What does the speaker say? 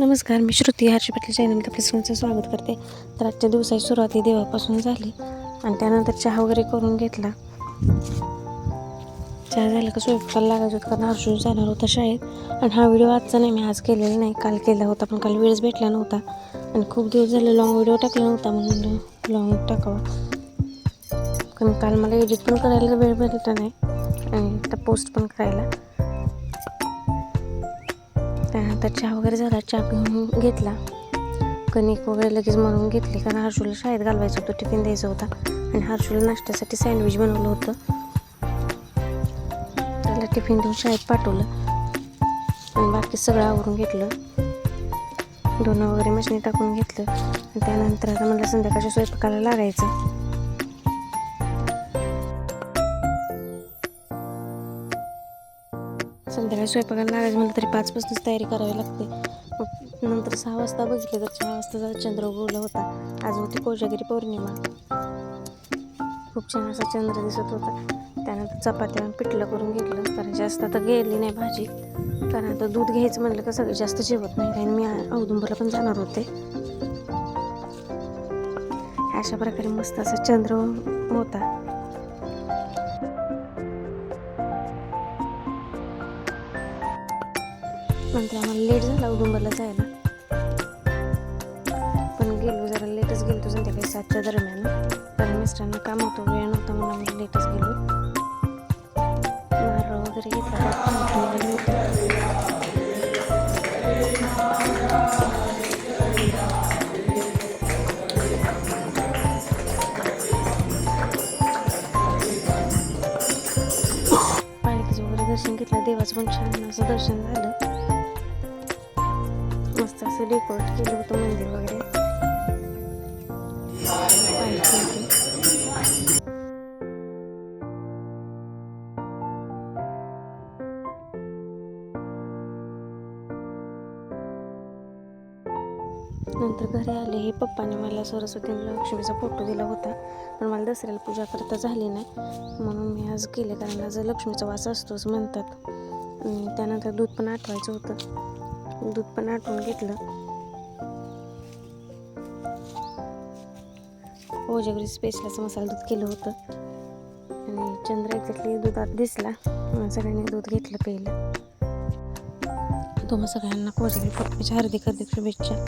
नमस्कार मी श्रुती. हर्षी पाटील चॅनलमध्ये आपल्या सगळ्यांचं स्वागत करते. तर आजच्या दिवसाची सुरुवात ही देवापासून झाली आणि त्यानंतर चहा वगैरे करून घेतला. चहा झाला का स्वयंपाकाला लागायचं होतं कारण हर्षू जाणार होता शाळेत. आणि हा व्हिडिओ आजचा नाही मी आज केलेला नाही. काल केला होता पण काल वेळच भेटला नव्हता. आणि खूप दिवस झाले लॉंग व्हिडिओ टाकला नव्हता म्हणून लॉंग टाकावा. कारण काल मला एडिट पण करायला वेळ भेटला नाही आणि त्या पोस्ट पण करायला. त्यानंतर चहा वगैरे झाला चहा पिऊन घेतला. कणिक वगैरे लगेच मळून घेतली कारण हर्षूला शाळेत घालवायचं होतं टिफिन द्यायचं होता. आणि हर्षूला नाश्त्यासाठी सँडविच बनवलं होतं. त्याला टिफिन देऊन शाळेत पाठवलं. आणि बाकी सगळं आवरून घेतलं. धुणं वगैरे मशनी टाकून घेतलं. आणि त्यानंतर आता मला संध्याकाळच्या स्वयंपाकाला लागायचं. संध्याकाळी स्वयंपाकाला लागायचं म्हणलं तरी पाचपासूनच तयारी करावी लागते. मग नंतर सहा वाजता बघितलं तर सहा वाजता चंद्र उगवला होता. आज होती कोजागिरी पौर्णिमा. खूप छान असा चंद्र दिसत होता. त्यानंतर चपात्या पिठलं करून घेतलं. कारण जास्त आता गेली नाही भाजी. कारण आता दूध घ्यायचं म्हणलं का सगळं जास्त जेवत नाही. आणि मी औदुंबरला पण जाणार होते. अशा प्रकारे मस्त असा चंद्र होता. नंतर आम्हाला लेट झाला उदुंबरला जायला. पण गेलो जरा लेटच गेलो संध्याकाळी सातच्या दरम्यान. कारण मिस्टरांना काम होतं वेळ नव्हता म्हणून आम्ही लेटच गेलो. नारळ वगैरे घेतला वगैरे दर्शन घेतलं देवाचं पण छान असं दर्शन झालं. मस्त असं डेकोरेट केलं होतं मंदिर वगैरे. नंतर घरी आले हे पप्पाने मला सरस्वती लक्ष्मीचा फोटो दिला होता. पण मला दसऱ्याला पूजा करता झाली नाही. म्हणून मी आज केले कारण आज लक्ष्मीचा वास असतोच म्हणतात. आणि त्यानंतर दूध पण आठवायचं होतं. दूध पण आटवून घेतलं. ओजागरी स्पेशल असं मसाला दूध केलं होतं. आणि चंद्र याच्यातली दुधात दिसला. मग सगळ्यांनी दूध घेतलं पहिलं तुम्हा सगळ्यांना कोजागरी पप्पीच्या हार्दिक हार्दिक शुभेच्छा.